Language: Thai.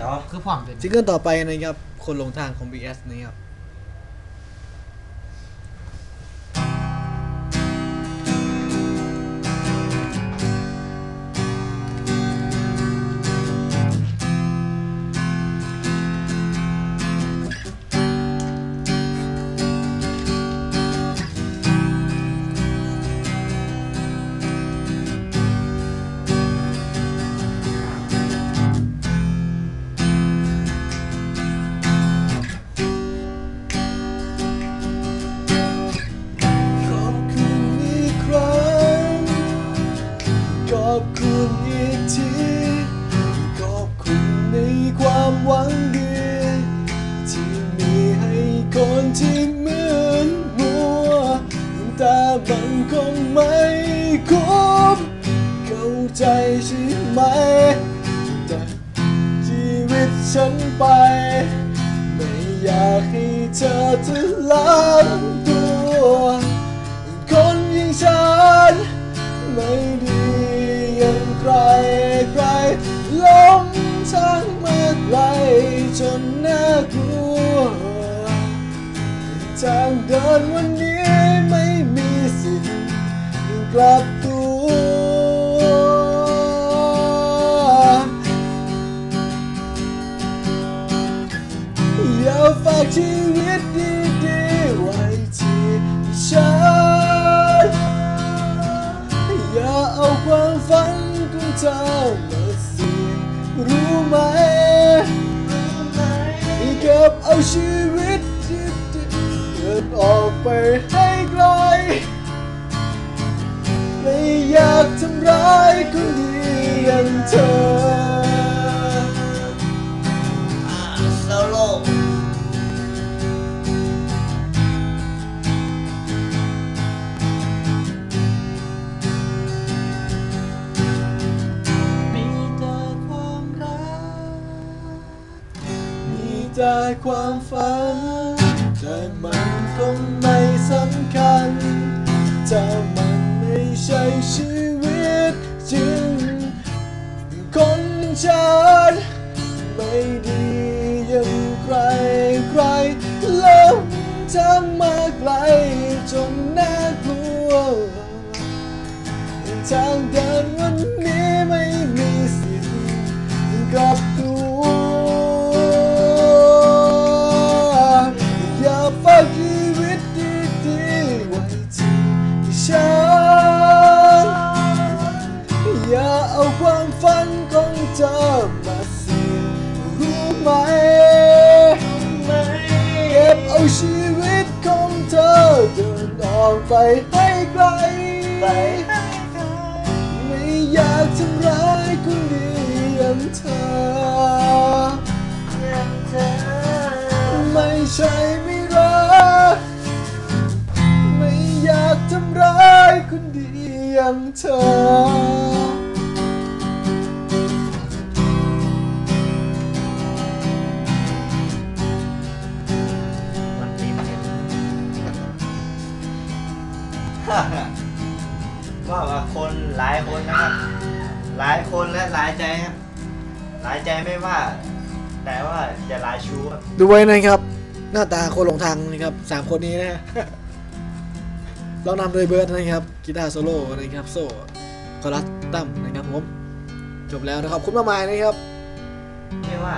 เนาะคือพร้อมเป็นซิงเกิลต่อไปนะครับ คนหลงทางของ BS นะครับ หวังดีที่มีให้คนที่เหมือนมัวแต่มันคงไม่คุ้มเข้าใจใช่ไหมแต่ชีวิตฉันไป ไม่อยากให้เธอทะล้างตัวคนอย่างฉันไม่ดีอย่างใครใครลงทาง ทางเดินวันนี้ไม่มีสิทธิ์กลับตัวอย่าฝากชีวิตดีๆไว้ที่ฉันอย่าเอาความฝันของเธอมาเสี่ยงรู้ไหมากทำร้ายคนดีอย่างเธอโซโล่มีแต่ความรัก มีแต่ความฝัน แต่มันคงไม่สำคัญ ถ้ามันไม่ใช่ชีวิต ฉันไม่ดียังใครใครลงทำมาไกลจนน่ากลัวทางเดิน ไหมเก็บเอาชีวิตของเธอเดินออกไปให้ไกล ไม่อยากทำร้ายคนดีอย่างเธอ ไม่ใช่ไม่รัก ไม่อยากทำร้ายคนดีอย่างเธอ ว่าว่าคนหลายคนนะครับ หลายคนและหลายใจครับ หลายใจไม่ว่า แต่ว่าจะหลายชู้ครับดูไว้นะครับ หน้าตาคนหลงทางนะครับสามคนนี้นะฮะลองนำโดยเบิร์ดนะครับกีตาร์โซโล่นะครับโซ่คอรัสตั้มนะครับผมจบแล้วนะครับขอบคุณมากมายนะครับไม่ว่า